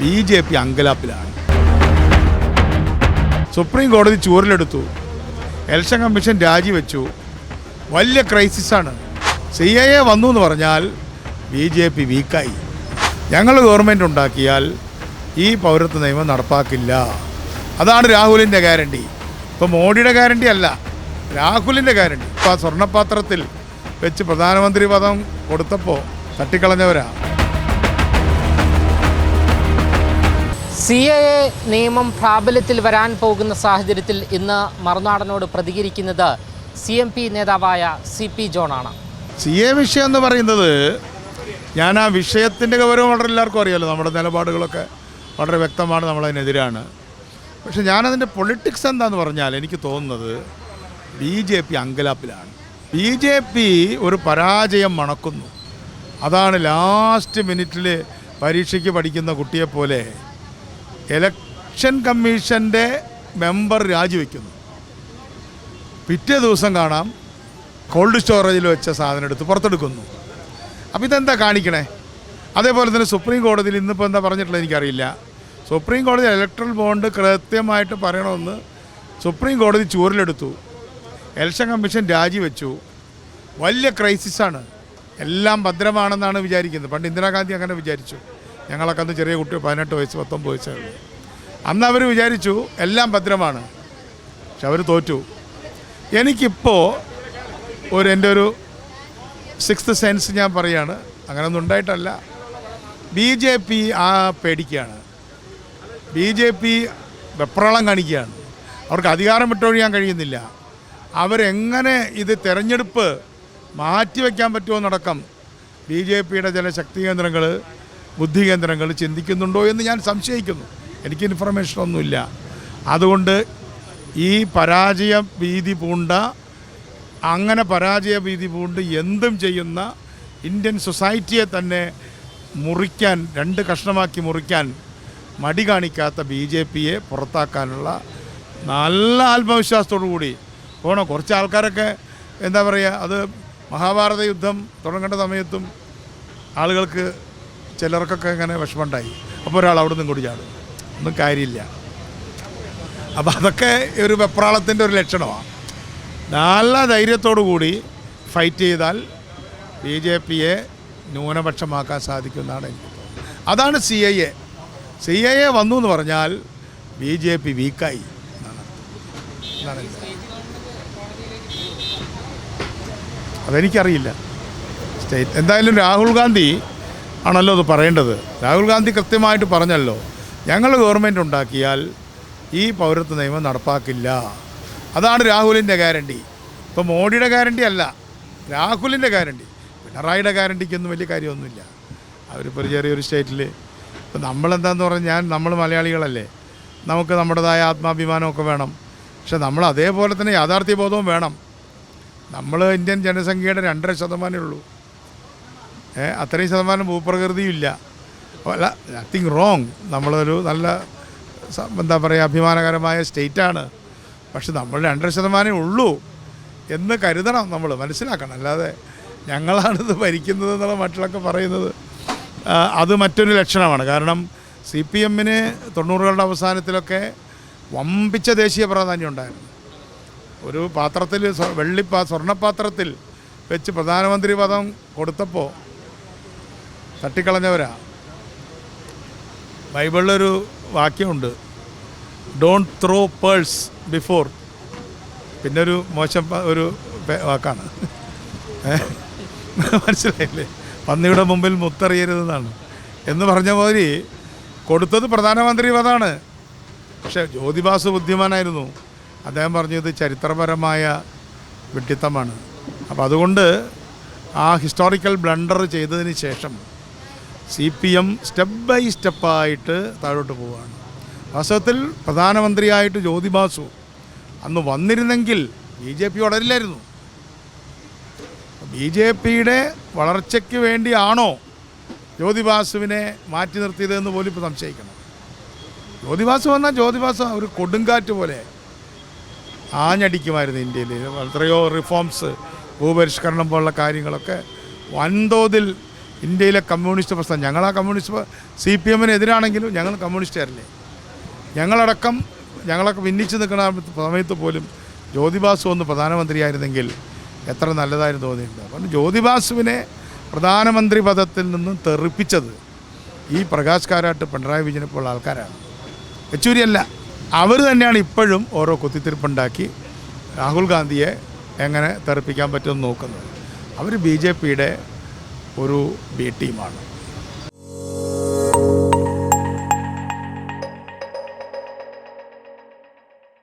B J P അങ്കലാപ്പിലാണ്. Supreme കോടതി ചൂരലെടുത്തു. ഇലക്ഷൻ കമ്മീഷൻ രാജിവെച്ചു. വലിയ ക്രൈസിസാണ്. സി ഐ എ വന്നു എന്ന് പറഞ്ഞാൽ ബി ജെ പി വീക്കായി. ഞങ്ങൾ ഗവൺമെന്റ് ഉണ്ടാക്കിയാൽ ഈ പൗരത്വ നിയമം നടപ്പാക്കില്ല. അതാണ് രാഹുലിന്റെ ഗ്യാരണ്ടി. ഇപ്പോൾ മോഡിയുടെ ഗ്യാരണ്ടി അല്ല. രാഹുലിന്റെ ഗ്യാരണ്ടി. ഇപ്പോൾ ആ സ്വർണപാത്രത്തിൽ വെച്ച് പ്രധാനമന്ത്രി പദം കൊടുത്തപ്പോൾ തട്ടിക്കളഞ്ഞവരാ. സി എ എ നിയമം പ്രാബല്യത്തിൽ വരാൻ പോകുന്ന സാഹചര്യത്തിൽ ഇന്ന് മറുനാടനോട് പ്രതികരിക്കുന്നത് സി എം പി നേതാവായ സി പി ജോണാണ്. സി എ വിഷയം എന്ന് പറയുന്നത് ഞാൻ ആ വിഷയത്തിന്റെ ഗൗരവം വളരെ എല്ലാവർക്കും അറിയാമല്ലോ നമ്മുടെ നിലപാടുകളൊക്കെ വളരെ വ്യക്തമാണ് നമ്മളതിനെതിരാണ്. പക്ഷെ ഞാനതിന്റെ പൊളിറ്റിക്സ് എന്താന്ന് പറഞ്ഞാൽ എനിക്ക് തോന്നുന്നത് ബി ജെ പി അങ്കലാപ്പിലാണ്. ബി ജെ പി ഒരു പരാജയം മണക്കുന്നു. അതാണ് ലാസ്റ്റ് മിനിറ്റിൽ പരീക്ഷയ്ക്ക് പഠിക്കുന്ന കുട്ടിയെപ്പോലെ ഇലക്ഷൻ കമ്മീഷന്റെ മെമ്പർ രാജിവെക്കുന്നു. പിറ്റേ ദിവസം കാണാം കോൾഡ് സ്റ്റോറേജിൽ വെച്ച സാധനം എടുത്ത് പുറത്തെടുക്കുന്നു. അപ്പോൾ ഇതെന്താ കാണിക്കണേ? അതേപോലെ തന്നെ സുപ്രീം കോടതിയിൽ ഇന്നിപ്പോൾ എന്താ പറഞ്ഞിട്ടുള്ളത് എനിക്കറിയില്ല. സുപ്രീം കോടതി ഇലക്ട്രൽ ബോണ്ട് കൃത്യമായിട്ട് പറയണമെന്ന് സുപ്രീം കോടതി ചൂരലെടുത്തു. ഇലക്ഷൻ കമ്മീഷൻ രാജിവെച്ചു. വലിയ ക്രൈസിസാണ് എല്ലാം ഭദ്രമാണെന്നാണ് വിചാരിക്കുന്നത്. പണ്ട് ഇന്ദിരാഗാന്ധി അങ്ങനെ വിചാരിച്ചു. ഞങ്ങളൊക്കെ അന്ന് ചെറിയ കുട്ടി പതിനെട്ട് വയസ്സ് പത്തൊമ്പത് വയസ്സായിരുന്നു. അന്ന് അവർ വിചാരിച്ചു എല്ലാം ഭദ്രമാണ്. പക്ഷെ അവർ തോറ്റു. എനിക്കിപ്പോൾ ഒരു എന്റെ ഒരു സിക്സ്ത് സെൻസ് ഞാൻ പറയാണ്. അങ്ങനെയൊന്നും ഉണ്ടായിട്ടല്ല. ബി ജെ പി ആ പേടിക്കുകയാണ് ബി ജെ പി വെപ്രാളം കാണിക്കുകയാണ്. അവർക്ക് അധികാരം വിട്ടൊഴിയാൻ കഴിയുന്നില്ല. അവരെങ്ങനെ ഇത് തെരഞ്ഞെടുപ്പ് മാറ്റിവെക്കാൻ പറ്റുമോ എന്നടക്കം ബി ജെ പിയുടെ ചില ശക്തി കേന്ദ്രങ്ങൾ ബുദ്ധി കേന്ദ്രങ്ങൾ ചിന്തിക്കുന്നുണ്ടോ എന്ന് ഞാൻ സംശയിക്കുന്നു. എനിക്ക് ഇൻഫർമേഷനൊന്നുമില്ല അതുകൊണ്ട് ഈ പരാജയ ഭീതി പൂണ്ട അങ്ങനെ പരാജയ ഭീതി പൂണ്ട് എന്തും ചെയ്യുന്ന ഇന്ത്യൻ സൊസൈറ്റിയെ തന്നെ മുറിക്കാൻ രണ്ട് കഷ്ണമാക്കി മുറിക്കാൻ മടി കാണിക്കാത്ത ബി ജെ പിയെ പുറത്താക്കാനുള്ള നല്ല ആത്മവിശ്വാസത്തോടു കൂടി. പോകണം കുറച്ച് ആൾക്കാരൊക്കെ എന്താ പറയുക അത് മഹാഭാരത യുദ്ധം തുടങ്ങേണ്ട സമയത്തും ആളുകൾക്ക് ചിലർക്കൊക്കെ ഇങ്ങനെ വിഷമമുണ്ടായി. അപ്പോൾ ഒരാൾ അവിടെ നിന്നും കൂടി ചാടും. ഒന്നും കാര്യമില്ല. അപ്പോൾ അതൊക്കെ ഒരു വെപ്രാളത്തിന്റെ ഒരു ലക്ഷണമാണ് നല്ല ധൈര്യത്തോടു കൂടി ഫൈറ്റ് ചെയ്താൽ ബി ജെ പിയെ ന്യൂനപക്ഷമാക്കാൻ സാധിക്കുമെന്നാണ് എനിക്ക് അതാണ് C I A. C I A വന്നു എന്ന് പറഞ്ഞാൽ ബി ജെ പി വീക്കായി. എന്നാണ് അതെനിക്കറിയില്ല. സ്റ്റേറ്റ് എന്തായാലും രാഹുൽ ഗാന്ധി ആണല്ലോ അത് പറയേണ്ടത്. രാഹുൽ ഗാന്ധി കൃത്യമായിട്ട് പറഞ്ഞല്ലോ ഞങ്ങൾ ഗവൺമെന്റ് ഉണ്ടാക്കിയാൽ ഈ പൗരത്വ നിയമം നടപ്പാക്കില്ല. അതാണ് രാഹുലിന്റെ ഗ്യാരണ്ടി ഇപ്പോൾ മോഡിയുടെ ഗ്യാരണ്ടി അല്ല രാഹുലിന്റെ ഗ്യാരണ്ടി പിണറായിയുടെ ഗ്യാരണ്ടിക്കൊന്നും വലിയ കാര്യമൊന്നുമില്ല. അവരിപ്പോൾ ചെറിയൊരു സ്റ്റേറ്റിൽ ഇപ്പം നമ്മളെന്താന്ന് പറഞ്ഞാൽ ഞാൻ നമ്മൾ മലയാളികളല്ലേ. നമുക്ക് നമ്മുടേതായ ആത്മാഭിമാനമൊക്കെ വേണം. പക്ഷെ നമ്മൾ അതേപോലെ തന്നെ യാഥാർത്ഥ്യബോധവും വേണം. നമ്മൾ ഇന്ത്യൻ ജനസംഖ്യയുടെ രണ്ടര ശതമാനമേ ഉള്ളൂ. അത്രയും ശതമാനം ഭൂപ്രകൃതിയും ഇല്ല അല്ല നത്തിങ് റോങ് നമ്മളൊരു നല്ല എന്താ പറയുക അഭിമാനകരമായ സ്റ്റേറ്റാണ്. പക്ഷെ നമ്മൾ രണ്ടര ശതമാനമേ ഉള്ളൂ എന്ന് കരുതണം നമ്മൾ മനസ്സിലാക്കണം. അല്ലാതെ ഞങ്ങളാണിത് ഭരിക്കുന്നത് എന്നുള്ള മറ്റുള്ളൊക്കെ പറയുന്നത് അത് മറ്റൊരു ലക്ഷണമാണ്. കാരണം സി പി എമ്മിന് തൊണ്ണൂറുകളുടെ അവസാനത്തിലൊക്കെ വമ്പിച്ച ദേശീയ പ്രാധാന്യം ഉണ്ടായിരുന്നു. ഒരു പാത്രത്തിൽ വെള്ളിപ്പാ സ്വർണപാത്രത്തിൽ വെച്ച് പ്രധാനമന്ത്രി പദം കൊടുത്തപ്പോൾ തട്ടിക്കളഞ്ഞവരാ. ബൈബിളിലൊരു വാക്യമുണ്ട്. ഡോണ്ട് ത്രോ പേഴ്സ് ബിഫോർ പിന്നെ ഒരു മോശം ഒരു വാക്കാണ്? മനസ്സിലായില്ലേ? പന്നിയുടെ മുമ്പിൽ മുത്തറിയരുതെന്നാണ്. എന്ന് പറഞ്ഞ മാതിരി കൊടുത്തത് പ്രധാനമന്ത്രി അതാണ്. പക്ഷെ ജ്യോതിബാസു ബുദ്ധിമാനായിരുന്നു. അദ്ദേഹം പറഞ്ഞു ഇത് ചരിത്രപരമായ വിഡ്ഢിത്തമാണ്. അപ്പോൾ അതുകൊണ്ട് ആ ഹിസ്റ്റോറിക്കൽ ബ്ലണ്ടർ ചെയ്തതിന് ശേഷം C P M step by സ്റ്റെപ്പായിട്ട് താഴോട്ട് പോവുകയാണ്. വാസ്തവത്തിൽ പ്രധാനമന്ത്രിയായിട്ട് ജ്യോതിബാസു അന്ന് വന്നിരുന്നെങ്കിൽ ബി ജെ പി വളരില്ലായിരുന്നു. ബി ജെ പിയുടെ വളർച്ചയ്ക്ക് വേണ്ടിയാണോ ജ്യോതിബാസുവിനെ മാറ്റി നിർത്തിയതെന്ന് പോലും ഇപ്പോൾ സംശയിക്കണം. ജ്യോതിബാസു വന്നാൽ ജ്യോതിബാസു ഒരു കൊടുങ്കാറ്റ് പോലെ ആഞ്ഞടിക്കുമായിരുന്നു ഇന്ത്യയിൽ. എത്രയോ റിഫോംസ് ഭൂപരിഷ്കരണം പോലുള്ള കാര്യങ്ങളൊക്കെ വൻതോതിൽ ഇന്ത്യയിലെ കമ്മ്യൂണിസ്റ്റ് പ്രസ്ഥാനം ഞങ്ങൾ ആ കമ്മ്യൂണിസ്റ്റ് സി പി എമ്മിന് എതിരാണെങ്കിലും ഞങ്ങൾ കമ്മ്യൂണിസ്റ്റുകാരല്ലേ. ഞങ്ങളടക്കം ഞങ്ങളൊക്കെ ഭിന്നിച്ച് നിൽക്കുന്ന സമയത്ത് പോലും ജ്യോതിബാസു ഒന്ന് പ്രധാനമന്ത്രിയായിരുന്നെങ്കിൽ എത്ര നല്ലതായിരുന്നു തോന്നിയിട്ടുണ്ട്. അപ്പം ജ്യോതിബാസുവിനെ പ്രധാനമന്ത്രി പദത്തിൽ നിന്നും തെറിപ്പിച്ചത് ഈ പ്രകാശ് കാരാട്ട് പിണറായി വിജയനെ പോലുള്ള ആൾക്കാരാണ്. യെച്ചൂരിയല്ല അവർ തന്നെയാണ് ഇപ്പോഴും ഓരോ കുത്തിത്തിരിപ്പുണ്ടാക്കി രാഹുൽ ഗാന്ധിയെ എങ്ങനെ തെറിപ്പിക്കാൻ പറ്റുമെന്ന് നോക്കുന്നത്. അവർ ബി ജെ പിയുടെ ഒരു ബി ടീമാണ്.